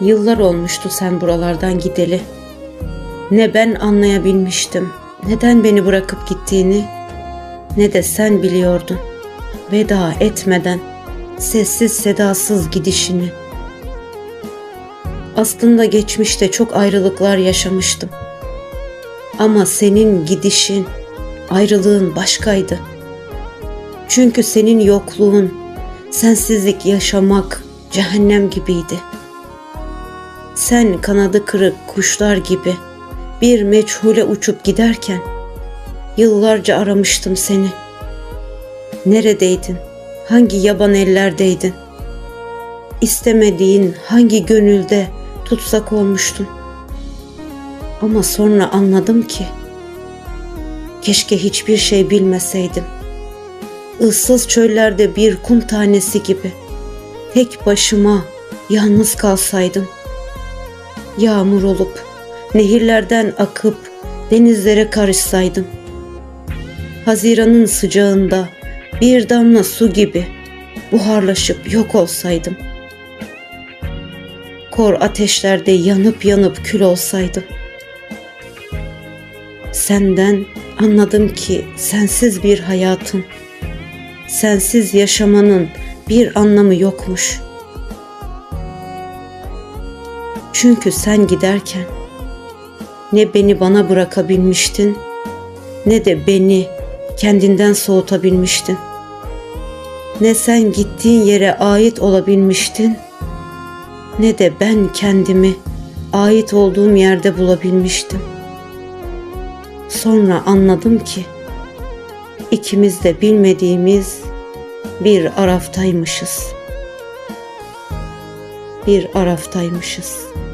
Yıllar olmuştu sen buralardan gideli. Ne ben anlayabilmiştim neden beni bırakıp gittiğini ne de sen biliyordun. Veda etmeden sessiz sedasız gidişini. Aslında geçmişte çok ayrılıklar yaşamıştım. Ama senin gidişin, ayrılığın başkaydı. Çünkü senin yokluğun, sensizlik yaşamak cehennem gibiydi. Sen kanadı kırık kuşlar gibi bir meçhule uçup giderken yıllarca aramıştım seni. Neredeydin? Hangi yaban ellerdeydin? İstemediğin hangi gönülde tutsak olmuştun? Ama sonra anladım ki keşke hiçbir şey bilmeseydim. Issız çöllerde bir kum tanesi gibi tek başıma yalnız kalsaydım. Yağmur olup nehirlerden akıp denizlere karışsaydım. Haziranın sıcağında bir damla su gibi buharlaşıp yok olsaydım. Kor ateşlerde yanıp yanıp kül olsaydım. Senden anladım ki sensiz bir hayatın, sensiz yaşamanın bir anlamı yokmuş. Çünkü sen giderken ne beni bana bırakabilmiştin ne de beni kendinden soğutabilmiştin. Ne sen gittiğin yere ait olabilmiştin ne de ben kendimi ait olduğum yerde bulabilmiştim. Sonra anladım ki ikimiz de bilmediğimiz bir araftaymışız. Bir araftaymışız.''